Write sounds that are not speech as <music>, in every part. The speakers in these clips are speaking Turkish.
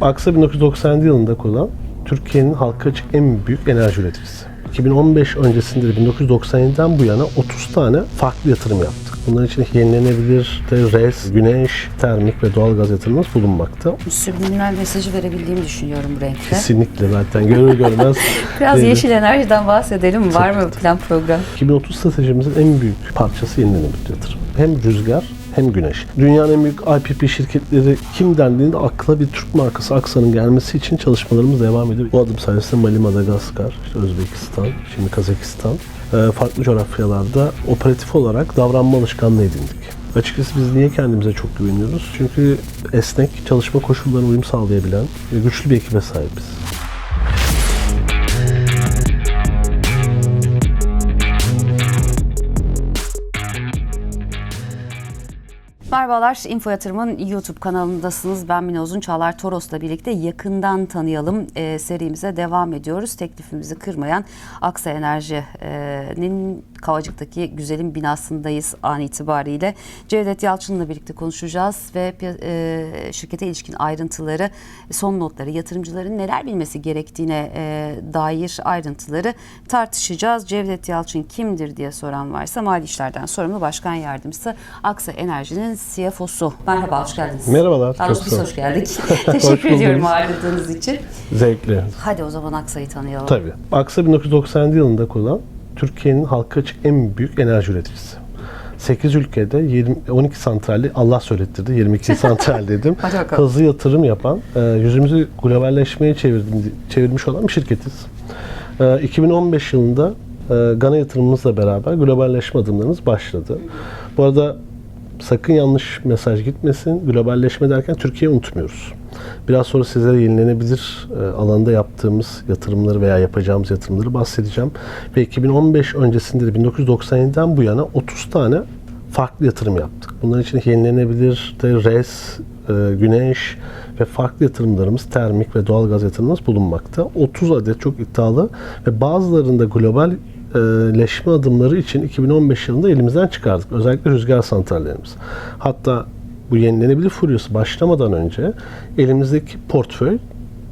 Aksa 1997 yılında kurulan Türkiye'nin halka açık en büyük enerji üreticisi. 2015 öncesinde de 1997'den bu yana 30 tane farklı yatırım yaptık. Bunların içinde yenilenebilir, de res, güneş, termik ve doğalgaz yatırımımız bulunmakta. Subliminal mesajı verebildiğimi düşünüyorum bu renkte. Kesinlikle zaten görür görmez. <laughs> Biraz belli. yeşil enerjiden bahsedelim. Var mı plan program? 2030 stratejimizin en büyük parçası yenilenebilir yatırım. Hem rüzgar hem güneş. Dünyanın en büyük IPP şirketleri kim dendiğinde akla bir Türk markası Aksa'nın gelmesi için çalışmalarımız devam ediyor. Bu adım sayesinde Mali, Madagaskar, işte Özbekistan, şimdi Kazakistan e, farklı coğrafyalarda operatif olarak davranma alışkanlığı edindik. Açıkçası biz niye kendimize çok güveniyoruz? Çünkü esnek çalışma koşullarına uyum sağlayabilen ve güçlü bir ekibe sahibiz. Merhabalar, Info Yatırım'ın YouTube kanalındasınız. Ben Mine Çağlar Toros'la birlikte yakından tanıyalım e, serimize devam ediyoruz. Teklifimizi kırmayan Aksa Enerji'nin Kavacık'taki güzelim binasındayız an itibariyle. Cevdet Yalçın'la birlikte konuşacağız ve e, şirkete ilişkin ayrıntıları, son notları, yatırımcıların neler bilmesi gerektiğine e, dair ayrıntıları tartışacağız. Cevdet Yalçın kimdir diye soran varsa Mali İşler'den sorumlu Başkan Yardımcısı Aksa Enerji'nin CFO'su. Merhaba, hoş geldiniz. Merhabalar, Daha çok doğrusu biz hoş geldik. <laughs> Teşekkür ediyorum ağırladığınız için. Zevkli. Hadi o zaman Aksa'yı tanıyalım. Tabii. Aksa 1997 yılında kurulan Türkiye'nin halka açık en büyük enerji üreticisi. 8 ülkede 20, 12 santralli Allah söylettirdi 22 <laughs> santral dedim. Hızlı yatırım yapan, e, yüzümüzü globalleşmeye çevirdim, çevirmiş olan bir şirketiz. E, 2015 yılında e, Gana yatırımımızla beraber globalleşme adımlarımız başladı. Bu arada sakın yanlış mesaj gitmesin. Globalleşme derken Türkiye'yi unutmuyoruz. Biraz sonra sizlere yenilenebilir e, alanda yaptığımız yatırımları veya yapacağımız yatırımları bahsedeceğim. Ve 2015 öncesinde de 1997'den bu yana 30 tane farklı yatırım yaptık. Bunların içinde yenilenebilir, de res, e, güneş ve farklı yatırımlarımız, termik ve doğalgaz yatırımımız bulunmakta. 30 adet çok iddialı ve bazılarında global leşme adımları için 2015 yılında elimizden çıkardık. Özellikle rüzgar santrallerimiz. Hatta bu yenilenebilir furyası başlamadan önce elimizdeki portföy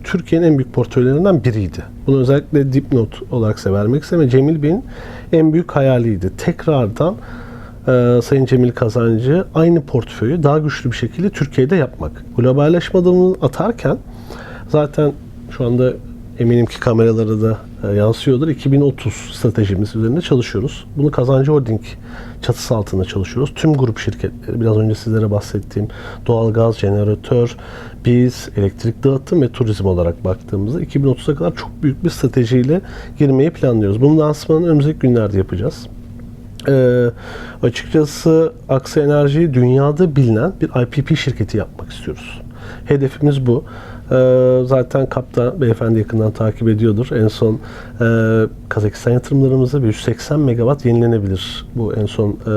Türkiye'nin en büyük portföylerinden biriydi. Bunu özellikle dipnot olarak size vermek ve Cemil Bey'in en büyük hayaliydi. Tekrardan e, Sayın Cemil Kazancı aynı portföyü daha güçlü bir şekilde Türkiye'de yapmak. Globalleşme adımını atarken zaten şu anda eminim ki kameralara da e, yansıyordur. 2030 stratejimiz üzerinde çalışıyoruz. Bunu Kazancı Holding çatısı altında çalışıyoruz. Tüm grup şirketleri, biraz önce sizlere bahsettiğim doğalgaz, jeneratör, biz elektrik dağıtım ve turizm olarak baktığımızda 2030'a kadar çok büyük bir stratejiyle girmeyi planlıyoruz. Bunun lansmanını önümüzdeki günlerde yapacağız. Ee, açıkçası Aksa Enerji'yi dünyada bilinen bir IPP şirketi yapmak istiyoruz. Hedefimiz bu. Ee, zaten Kapta beyefendi yakından takip ediyordur. En son e, Kazakistan yatırımlarımızda bir 180 megawatt yenilenebilir. Bu en son e,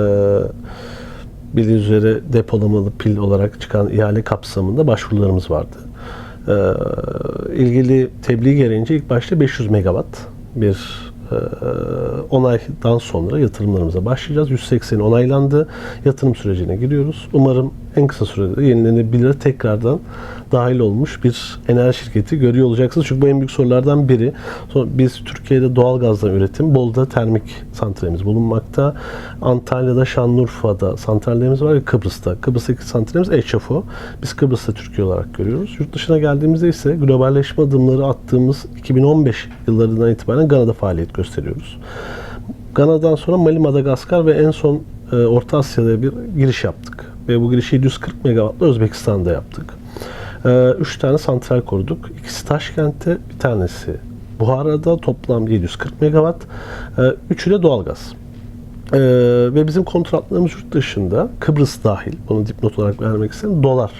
bildiğiniz üzere depolamalı pil olarak çıkan ihale kapsamında başvurularımız vardı. Ee, ilgili tebliğ gereğince ilk başta 500 megawatt bir e, onaydan sonra yatırımlarımıza başlayacağız. 180 onaylandı. Yatırım sürecine giriyoruz. Umarım en kısa sürede yenilenebilir tekrardan dahil olmuş bir enerji şirketi görüyor olacaksınız. Çünkü bu en büyük sorulardan biri. Biz Türkiye'de doğal gazdan üretim, Bolu'da termik santralimiz bulunmakta. Antalya'da, Şanlıurfa'da santrallerimiz var ve Kıbrıs'ta. Kıbrıs'taki santralimiz HFO. Biz Kıbrıs'ta Türkiye olarak görüyoruz. Yurt dışına geldiğimizde ise globalleşme adımları attığımız 2015 yıllarından itibaren Gana'da faaliyet gösteriyoruz. Gana'dan sonra Mali, Madagaskar ve en son e, Orta Asya'da bir giriş yaptık. Ve bu girişi 740 megawattla Özbekistan'da yaptık. E, üç tane santral kurduk. İkisi Taşkent'te, bir tanesi Buhara'da toplam 740 megawatt. E, üçü de doğalgaz. Ee, ve bizim kontratlarımız yurt dışında Kıbrıs dahil, bunu dipnot olarak vermek istedim, dolar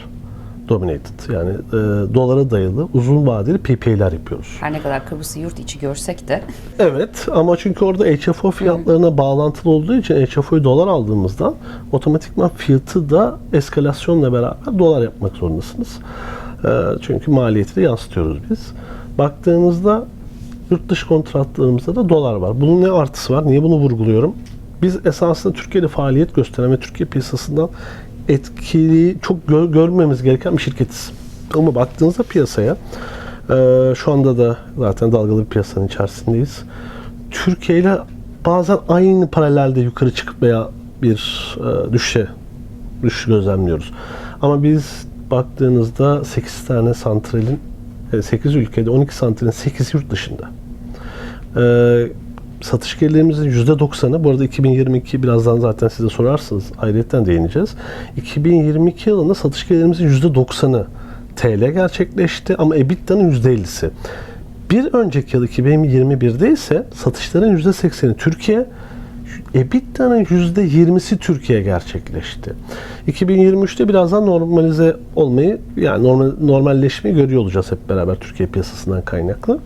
dominated. Yani e, dolara dayalı uzun vadeli PPA'ler yapıyoruz. Her ne kadar Kıbrıs'ı yurt içi görsek de Evet ama çünkü orada HFO fiyatlarına bağlantılı olduğu için HFO'yu dolar aldığımızda otomatikman fiyatı da eskalasyonla beraber dolar yapmak zorundasınız. Ee, çünkü maliyeti de yansıtıyoruz biz. Baktığınızda yurt dışı kontratlarımızda da dolar var. Bunun ne artısı var? Niye bunu vurguluyorum? Biz esasında Türkiye'de faaliyet gösteren ve Türkiye piyasasından etkili çok gör- görmemiz gereken bir şirketiz. Ama baktığınızda piyasaya e, şu anda da zaten dalgalı bir piyasanın içerisindeyiz. Türkiye ile bazen aynı paralelde yukarı çıkıp veya bir e, düşe düşüş gözlemliyoruz. Ama biz baktığınızda 8 tane santralin 8 ülkede 12 santralin 8 yurt dışında. Ee, satış gelirlerimizin %90'ı bu arada 2022 birazdan zaten size sorarsınız ayrıyetten değineceğiz. 2022 yılında satış gelirlerimizin %90'ı TL gerçekleşti ama EBITDA'nın %50'si. Bir önceki yıl 2021'de ise satışların %80'i Türkiye, EBITDA'nın %20'si Türkiye gerçekleşti. 2023'te biraz daha normalize olmayı, yani normal, normalleşmeyi görüyor olacağız hep beraber Türkiye piyasasından kaynaklı.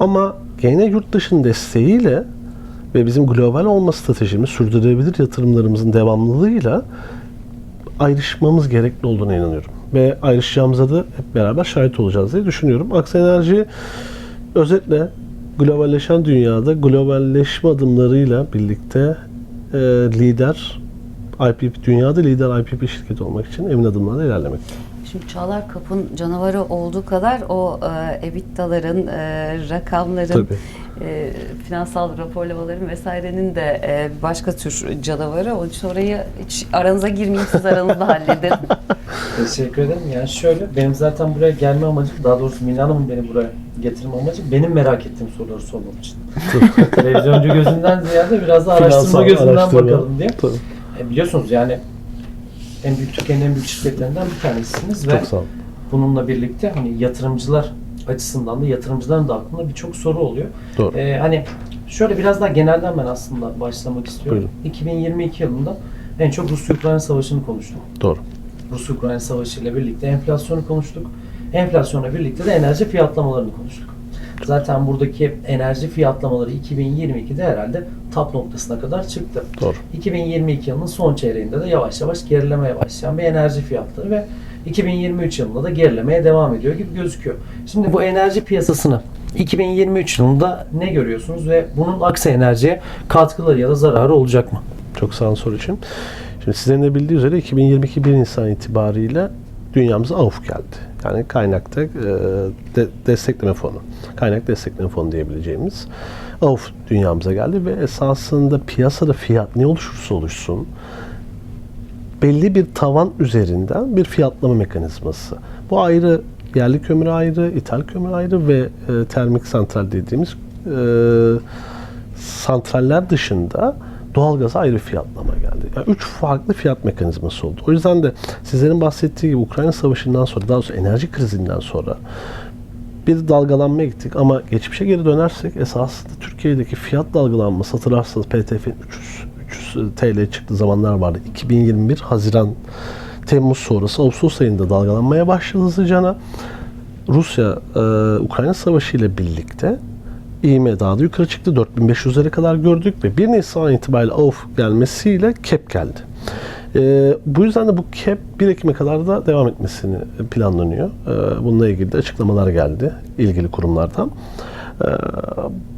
Ama gene yurt dışının desteğiyle ve bizim global olma stratejimiz, sürdürülebilir yatırımlarımızın devamlılığıyla ayrışmamız gerekli olduğuna inanıyorum. Ve ayrışacağımıza da hep beraber şahit olacağız diye düşünüyorum. Aksa Enerji özetle globalleşen dünyada globalleşme adımlarıyla birlikte e, lider IPP dünyada lider IPP şirketi olmak için emin adımlarla ilerlemekte. Şimdi Çağlar Kap'ın canavarı olduğu kadar o e, EBITDA'ların, e, rakamların, e, finansal raporlamaların vesairenin de e, başka tür canavarı. Onun için orayı hiç aranıza girmeyeyim siz aranızda <laughs> halledin. Teşekkür ederim. Yani şöyle, benim zaten buraya gelme amacım, daha doğrusu Mine Hanım'ın beni buraya getirme amacı benim merak ettiğim soruları sormam için. Televizyoncu gözünden ziyade biraz da araştırma Finansal gözünden araştırma. bakalım diye. Tabii. E, biliyorsunuz yani en büyük Türkiye'nin en büyük şirketlerinden bir tanesiniz ve Çok sağ olun. bununla birlikte hani yatırımcılar açısından da yatırımcıların da aklında birçok soru oluyor. Doğru. Ee, hani şöyle biraz daha genelden ben aslında başlamak istiyorum. Buyurun. 2022 yılında en çok Rusya-Ukrayna savaşını konuştuk. Doğru. Rus-Ukrayna savaşı ile birlikte enflasyonu konuştuk. Enflasyonla birlikte de enerji fiyatlamalarını konuştuk. Zaten buradaki enerji fiyatlamaları 2022'de herhalde tap noktasına kadar çıktı. Doğru. 2022 yılının son çeyreğinde de yavaş yavaş gerilemeye başlayan bir enerji fiyatları ve 2023 yılında da gerilemeye devam ediyor gibi gözüküyor. Şimdi bu enerji piyasasını 2023 yılında ne görüyorsunuz ve bunun Aksa Enerji'ye katkıları ya da zararı olacak mı? Çok sağ olun soru için. Şimdi sizlerin de bildiği üzere 2022 1 Nisan itibariyle dünyamıza AUF geldi. Yani kaynakta e, de- destekleme fonu. Kaynak destekleme fonu diyebileceğimiz AUF dünyamıza geldi ve esasında piyasada fiyat ne oluşursa oluşsun belli bir tavan üzerinden bir fiyatlama mekanizması. Bu ayrı yerli kömür ayrı, ithal kömür ayrı ve e, termik santral dediğimiz e, santraller dışında doğalgaza ayrı fiyatlama geldi. Yani üç farklı fiyat mekanizması oldu. O yüzden de sizlerin bahsettiği gibi Ukrayna Savaşı'ndan sonra, daha doğrusu enerji krizinden sonra bir dalgalanmaya gittik ama geçmişe geri dönersek esasında Türkiye'deki fiyat dalgalanması hatırlarsanız PTF'nin 300, 300 TL çıktığı zamanlar vardı. 2021 Haziran Temmuz sonrası Ağustos ayında dalgalanmaya başladı hızlıcana. Rusya e, Ukrayna Savaşı ile birlikte ivme daha da yukarı çıktı. 4500'lere kadar gördük ve 1 Nisan itibariyle AUF gelmesiyle CAP geldi. E, bu yüzden de bu CAP 1 Ekim'e kadar da devam etmesini planlanıyor. E, bununla ilgili de açıklamalar geldi ilgili kurumlardan. E,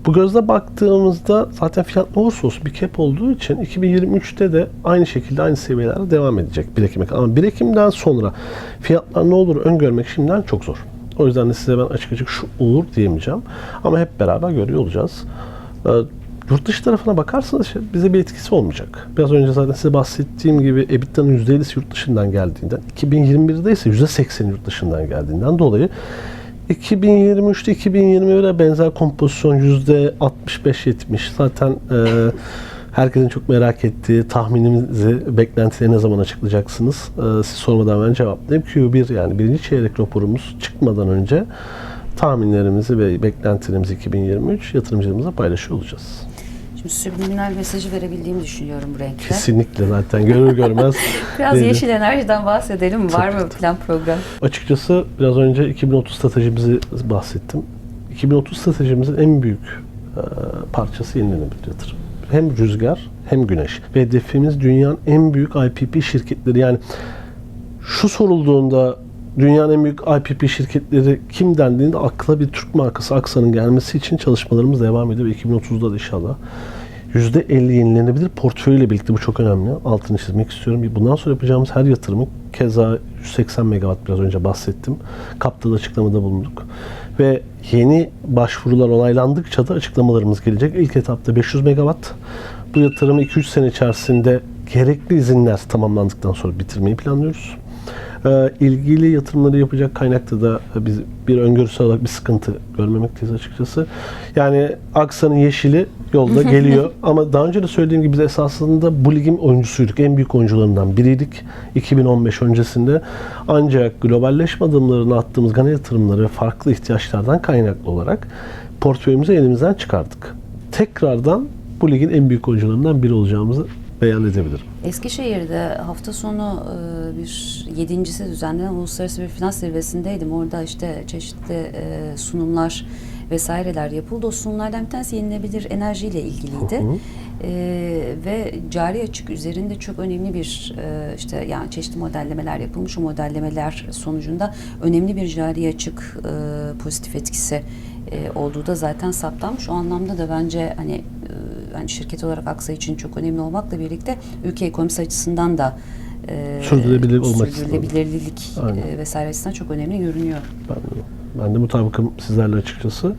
bu gözle baktığımızda zaten fiyat ne olursa olsun bir cap olduğu için 2023'te de aynı şekilde aynı seviyelerde devam edecek 1 Ekim'e kadar. Ama 1 Ekim'den sonra fiyatlar ne olur öngörmek şimdiden çok zor. O yüzden de size ben açık açık şu olur diyemeyeceğim. Ama hep beraber görüyor olacağız. Ee, yurt dışı tarafına bakarsanız şey, bize bir etkisi olmayacak. Biraz önce zaten size bahsettiğim gibi EBITDA'nın %50'si yurt dışından geldiğinden, 2021'de ise %80 yurt dışından geldiğinden dolayı 2023'te 2021'e benzer kompozisyon %65-70 zaten e, herkesin çok merak ettiği tahminimizi, beklentileri ne zaman açıklayacaksınız? E, siz sormadan ben cevaplayayım. Q1 yani birinci çeyrek raporumuz çıkmadan önce tahminlerimizi ve beklentilerimizi 2023 yatırımcılarımızla paylaşıyor olacağız. Şimdi subliminal mesajı verebildiğimi düşünüyorum bu renkte. Kesinlikle zaten görür görmez. <laughs> Biraz belli. yeşil enerjiden bahsedelim. Var mı Tabii. plan program? Açıkçası biraz önce 2030 stratejimizi bahsettim. 2030 stratejimizin en büyük e, parçası yenilenebilir yatırım. Hem rüzgar hem güneş. Ve hedefimiz dünyanın en büyük IPP şirketleri. Yani şu sorulduğunda dünyanın en büyük IPP şirketleri kim dendiğinde akla bir Türk markası Aksa'nın gelmesi için çalışmalarımız devam ediyor. ve 2030'da da inşallah %50 yenilenebilir portföyle birlikte bu çok önemli. Altını çizmek istiyorum. Bundan sonra yapacağımız her yatırımın keza 180 megawatt biraz önce bahsettim. Kapta da açıklamada bulunduk. Ve yeni başvurular onaylandıkça da açıklamalarımız gelecek. İlk etapta 500 megawatt. Bu yatırımı 2-3 sene içerisinde gerekli izinler tamamlandıktan sonra bitirmeyi planlıyoruz. Ee, ilgili yatırımları yapacak kaynakta da biz bir öngörüsel olarak bir sıkıntı görmemekteyiz açıkçası. Yani Aksa'nın yeşili yolda <laughs> geliyor ama daha önce de söylediğim gibi biz esasında bu ligin oyuncusuyduk. En büyük oyuncularından biriydik 2015 öncesinde. Ancak globalleşme adımlarını attığımız Gana yatırımları farklı ihtiyaçlardan kaynaklı olarak portföyümüzü elimizden çıkardık. Tekrardan bu ligin en büyük oyuncularından biri olacağımızı beyan edebilirim. Eskişehir'de hafta sonu e, bir yedincisi düzenlenen uluslararası bir finans zirvesindeydim. Orada işte çeşitli e, sunumlar vesaireler yapıldı. O sunumlardan bir tanesi yenilebilir enerjiyle ilgiliydi. Hı hı. E, ve cari açık üzerinde çok önemli bir e, işte yani çeşitli modellemeler yapılmış. O modellemeler sonucunda önemli bir cari açık e, pozitif etkisi e, olduğu da zaten saptanmış. O anlamda da bence hani e, hani şirket olarak Aksa için çok önemli olmakla birlikte ülke ekonomisi açısından da e, Sürdürülebilir olmak sürdürülebilirlik e, vesaire açısından çok önemli görünüyor. Ben, ben de mutabıkım sizlerle açıkçası.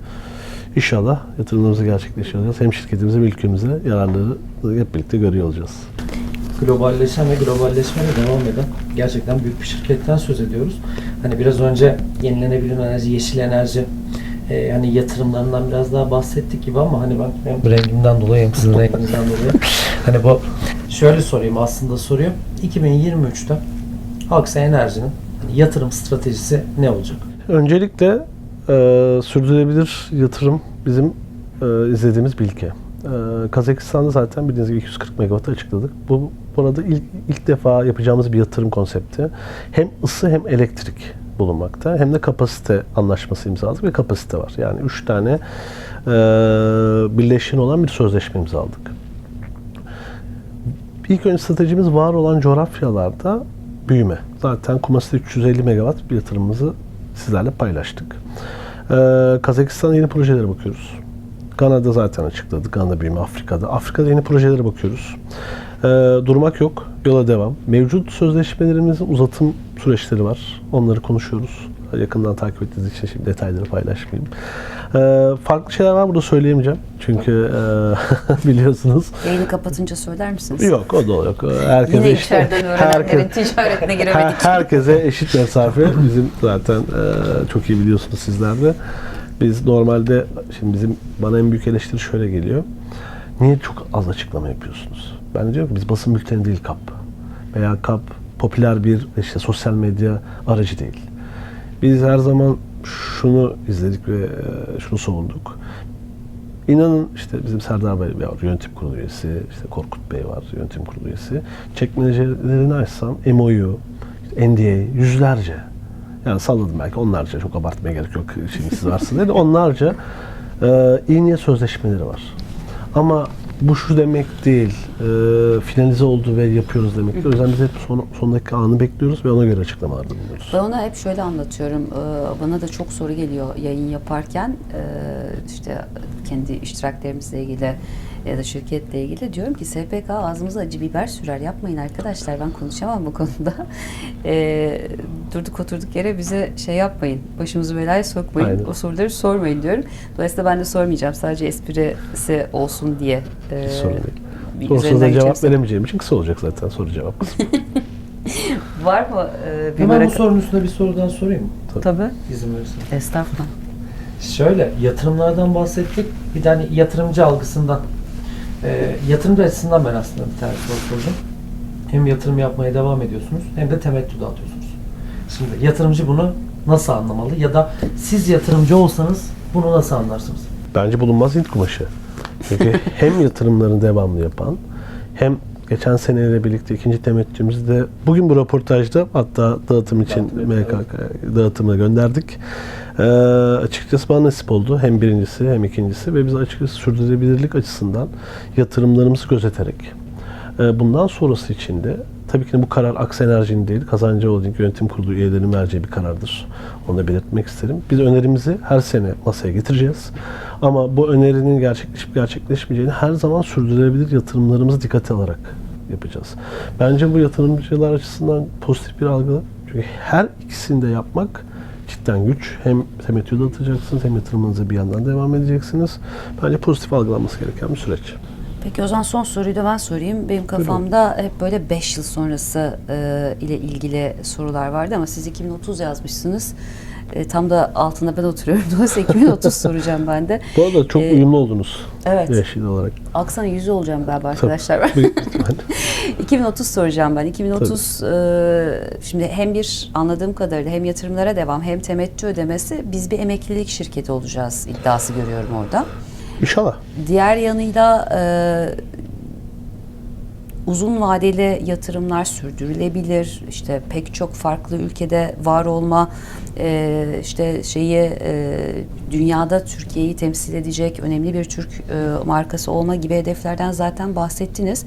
İnşallah yatırımlarımızı gerçekleştireceğiz. Hem şirketimize hem ülkemize yararları hep birlikte görüyor olacağız. globalleşen ve globalleşmeye devam eden gerçekten büyük bir şirketten söz ediyoruz. Hani biraz önce yenilenebilir enerji, yeşil enerji e, hani yatırımlarından biraz daha bahsettik gibi ama hani ben hem rengimden dolayı <laughs> hem sizin renginizden dolayı <laughs> hani bu şöyle sorayım aslında soruyu 2023'te Aksa Enerji'nin hani yatırım stratejisi ne olacak? Öncelikle e, sürdürülebilir yatırım bizim e, izlediğimiz bir ilke. E, Kazakistan'da zaten bildiğiniz gibi 240 megawatt açıkladık. Bu burada ilk, ilk defa yapacağımız bir yatırım konsepti. Hem ısı hem elektrik bulunmakta. Hem de kapasite anlaşması imzaladık ve kapasite var. Yani 3 tane e, birleşen olan bir sözleşme imzaladık. İlk önce stratejimiz var olan coğrafyalarda büyüme. Zaten Kumas'ta 350 megawatt bir yatırımımızı sizlerle paylaştık. Ee, Kazakistan'a yeni projelere bakıyoruz. Gana'da zaten açıkladık. Gana'da büyüme, Afrika'da. Afrika'da yeni projelere bakıyoruz. Ee, durmak yok. Yola devam. Mevcut sözleşmelerimizin uzatım süreçleri var. Onları konuşuyoruz. Yakından takip ettiğiniz için şimdi detayları paylaşmayayım. Ee, farklı şeyler var burada söyleyemeyeceğim. Çünkü e, <laughs> biliyorsunuz Yayını kapatınca söyler misiniz? Yok o da yok. Herkese Yine eşit- içeriden öğrenenlerin herkes- ticaretine her- giremedik. herkese eşit mesafe bizim zaten e, çok iyi biliyorsunuz sizler de. Biz normalde şimdi bizim bana en büyük eleştiri şöyle geliyor. Niye çok az açıklama yapıyorsunuz? Ben diyorum ki biz basın bülteni değil KAP. Veya KAP popüler bir işte sosyal medya aracı değil. Biz her zaman şunu izledik ve e, şunu savunduk. İnanın işte bizim Serdar Bey var, yönetim kurulu üyesi, işte Korkut Bey var, yönetim kurulu üyesi. Çekmecelerini açsam MOU, NDA yüzlerce. Yani salladım belki onlarca, çok abartmaya gerek yok şimdi siz varsınız dedi. Onlarca e, iyi niyet sözleşmeleri var. Ama bu şu demek değil, e, finalize oldu ve yapıyoruz demek. O yüzden biz hep son, son dakika anı bekliyoruz ve ona göre açıklamalarda bulunuyoruz. Ben ona hep şöyle anlatıyorum. Ee, Bana da çok soru geliyor yayın yaparken. Ee, işte kendi iştiraklerimizle ilgili ya da şirketle ilgili diyorum ki SPK ağzımıza acı biber sürer. Yapmayın arkadaşlar ben konuşamam bu konuda. <laughs> Ee, durduk oturduk yere bize şey yapmayın. Başımızı belaya sokmayın. Aynen. O soruları sormayın diyorum. Dolayısıyla ben de sormayacağım. Sadece esprisi olsun diye. e, da cevap geçelim. veremeyeceğim için kısa olacak zaten soru cevap kısmı. <laughs> Var mı? e, bir Hemen bu merak- sorunun üstüne bir sorudan sorayım mı? Tabii. İzin verirsen. Estağfurullah. Şöyle yatırımlardan bahsettik. Bir tane yatırımcı algısından. Ee, yatırımcı açısından ben aslında bir tane soru soracağım. Hem yatırım yapmaya devam ediyorsunuz hem de temettü dağıtıyorsunuz. Şimdi yatırımcı bunu nasıl anlamalı ya da siz yatırımcı olsanız bunu nasıl anlarsınız? Bence bulunmaz Hint kumaşı. Çünkü <laughs> hem yatırımlarını devamlı yapan hem geçen seneyle birlikte ikinci temettümüzü de bugün bu röportajda hatta dağıtım için Dağıtım, MKK dağıtımına gönderdik. Ee, açıkçası bana nasip oldu. Hem birincisi hem ikincisi ve biz açıkçası sürdürülebilirlik açısından yatırımlarımızı gözeterek e, bundan sonrası için de tabii ki bu karar Aksa Enerji'nin değil, Kazancı Holding Yönetim Kurulu üyelerinin vereceği bir karardır. Onu da belirtmek isterim. Biz önerimizi her sene masaya getireceğiz. Ama bu önerinin gerçekleşip gerçekleşmeyeceğini her zaman sürdürülebilir yatırımlarımızı dikkate alarak yapacağız. Bence bu yatırımcılar açısından pozitif bir algı. Çünkü her ikisini de yapmak cidden güç. Hem temettüde atacaksınız hem yatırımınıza bir yandan devam edeceksiniz. Bence pozitif algılanması gereken bir süreç. Peki o zaman son soruyu da ben sorayım. Benim kafamda hep böyle 5 yıl sonrası e, ile ilgili sorular vardı ama siz 2030 yazmışsınız. E, tam da altında ben oturuyorum. <laughs> Dolayısıyla 2030 soracağım ben de. Bu arada çok Ee, uyumlu oldunuz. evet. Yeşil olarak. Aksan'a yüzü olacağım galiba arkadaşlar. İhtimal. <laughs> 2030 soracağım ben. 2030 e, şimdi hem bir anladığım kadarıyla hem yatırımlara devam hem temettü ödemesi biz bir emeklilik şirketi olacağız iddiası görüyorum orada. İnşallah. Diğer yanıyla e, uzun vadeli yatırımlar sürdürülebilir. İşte pek çok farklı ülkede var olma e, işte şeyi e, dünyada Türkiye'yi temsil edecek önemli bir Türk e, markası olma gibi hedeflerden zaten bahsettiniz.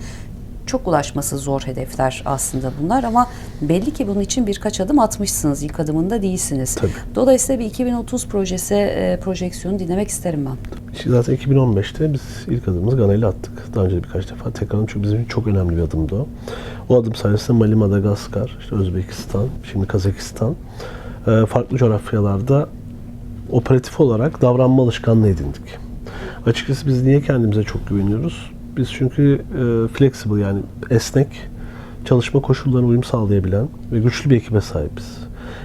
Çok ulaşması zor hedefler aslında bunlar ama belli ki bunun için birkaç adım atmışsınız. İlk adımında değilsiniz. Tabii. Dolayısıyla bir 2030 projesi e, projeksiyonu dinlemek isterim ben. Şimdi zaten 2015'te biz ilk adımımızı Gana ile attık. Daha önce de birkaç defa tekrar çünkü bizim için çok önemli bir adımdı o. O adım sayesinde Mali, Madagaskar, işte Özbekistan, şimdi Kazakistan e, farklı coğrafyalarda operatif olarak davranma alışkanlığı edindik. Açıkçası biz niye kendimize çok güveniyoruz? Biz çünkü e, flexible yani esnek çalışma koşullarına uyum sağlayabilen ve güçlü bir ekibe sahibiz.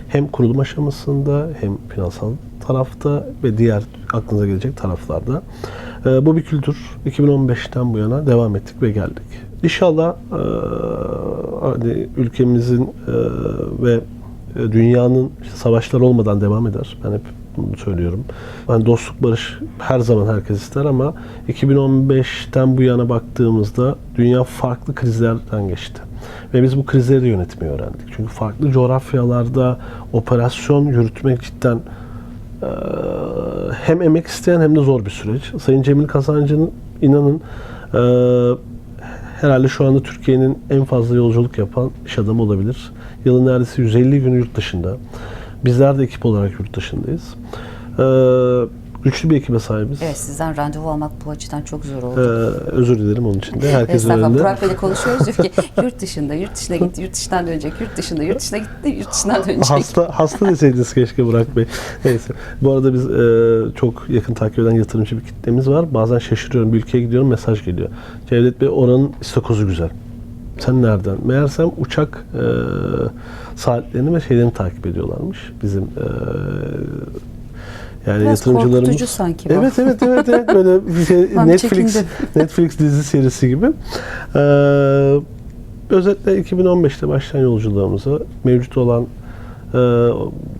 Hem kurulum aşamasında hem finansal tarafta ve diğer aklınıza gelecek taraflarda. E, bu bir kültür. 2015'ten bu yana devam ettik ve geldik. İnşallah e, hani ülkemizin e, ve e, dünyanın işte savaşlar olmadan devam eder. Ben hep söylüyorum. Yani dostluk barış her zaman herkes ister ama 2015'ten bu yana baktığımızda dünya farklı krizlerden geçti. Ve biz bu krizleri de yönetmeyi öğrendik. Çünkü farklı coğrafyalarda operasyon yürütmek cidden hem emek isteyen hem de zor bir süreç. Sayın Cemil Kazancı'nın inanın herhalde şu anda Türkiye'nin en fazla yolculuk yapan iş adamı olabilir. Yılın neredeyse 150 günü yurt dışında. Bizler de ekip olarak yurt dışındayız. Eee, güçlü bir ekibe sahibiz. Evet sizden randevu almak bu açıdan çok zor oldu. özür dilerim onun için de. Herkesin önünde. Burak Bey'le konuşuyoruz diyor ki <laughs> yurt dışında, yurt dışına gitti, yurt dışından dönecek, yurt dışında, yurt dışına gitti, yurt dışından dönecek. Hasta hasta deseydiniz keşke Burak Bey. Neyse. Bu arada biz e, çok yakın takip eden yatırımcı bir kitlemiz var. Bazen şaşırıyorum. Bir ülkeye gidiyorum mesaj geliyor. Cevdet Bey oranın istakozu güzel. Sen nereden? Meğersem uçak e, saatlerini ve şeylerini takip ediyorlarmış. Bizim e, yani Biraz yatırımcılarımız. sanki bu. Evet evet evet evet böyle <laughs> bir şey Netflix çekindim. Netflix dizi serisi gibi. Ee, özetle 2015'te başlayan yolculuğumuza mevcut olan e,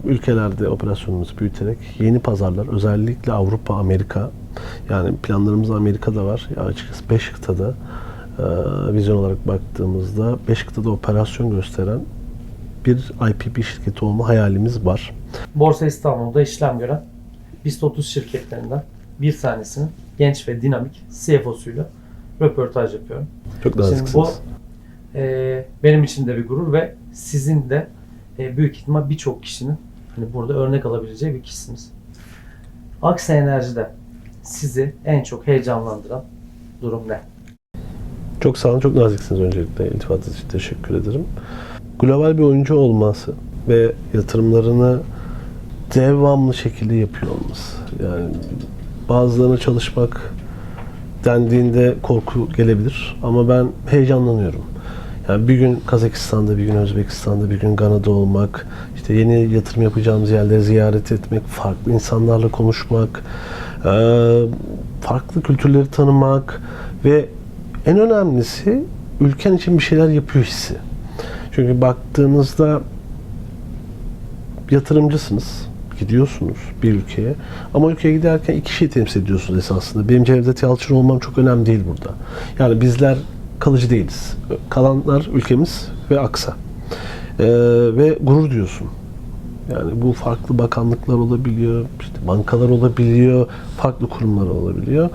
ülkelerde operasyonumuzu büyüterek yeni pazarlar özellikle Avrupa, Amerika yani planlarımız Amerika'da var. Ya açıkçası 5 kıtada e, vizyon olarak baktığımızda 5 kıtada operasyon gösteren bir IPP şirketi olma hayalimiz var. Borsa İstanbul'da işlem gören BIST 30 şirketlerinden bir tanesinin genç ve dinamik CFO'suyla röportaj yapıyorum. Çok bu sıksınız. e, benim için de bir gurur ve sizin de e, büyük ihtimal birçok kişinin hani burada örnek alabileceği bir kişisiniz. Aksa Enerji'de sizi en çok heyecanlandıran durum ne? Çok sağ olun, çok naziksiniz öncelikle. İltifatınız için teşekkür ederim. Global bir oyuncu olması ve yatırımlarını devamlı şekilde yapıyor olması. Yani bazılarına çalışmak dendiğinde korku gelebilir ama ben heyecanlanıyorum. Yani bir gün Kazakistan'da, bir gün Özbekistan'da, bir gün Gana'da olmak, işte yeni yatırım yapacağımız yerleri ziyaret etmek, farklı insanlarla konuşmak, farklı kültürleri tanımak ve en önemlisi ülken için bir şeyler yapıyor hissi. Çünkü baktığınızda yatırımcısınız, gidiyorsunuz bir ülkeye ama ülkeye giderken iki şey temsil ediyorsunuz esasında. Benim Cevdet Yalçın olmam çok önemli değil burada. Yani bizler kalıcı değiliz. Kalanlar ülkemiz ve Aksa. Ee, ve gurur diyorsun. Yani bu farklı bakanlıklar olabiliyor, işte bankalar olabiliyor, farklı kurumlar olabiliyor.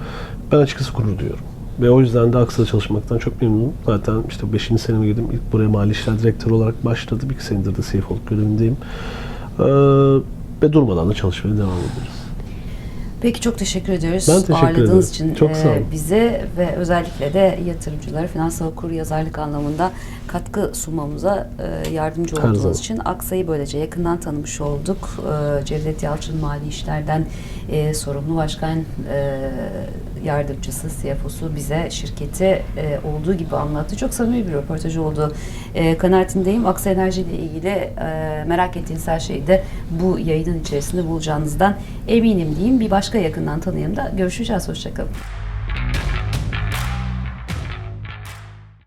Ben açıkçası gurur diyorum. Ve o yüzden de Aksa'da çalışmaktan çok memnunum. Zaten işte 5. seneme girdim. İlk buraya mali işler direktörü olarak başladım. İki senedir de CFO'luk görevindeyim. Ee, ve durmadan da çalışmaya devam ediyoruz. Peki çok teşekkür ediyoruz. Ben teşekkür Ağırladığınız ederim. için Çok sağ e, olun. bize ve özellikle de yatırımcılara finansal okur yazarlık anlamında katkı sunmamıza e, yardımcı Her olduğunuz zaman. için Aksa'yı böylece yakından tanımış olduk. E, Cevdet Yalçın Mali İşler'den sorumlu başkan yardımcısı, CFO'su bize şirketi e, olduğu gibi anlattı. Çok samimi bir röportaj oldu. E, kanaatindeyim. Aksa Enerji ile ilgili e, merak ettiğiniz her şeyi de bu yayının içerisinde bulacağınızdan eminim diyeyim. Bir başka yakından tanıyayım da görüşeceğiz. Hoşçakalın.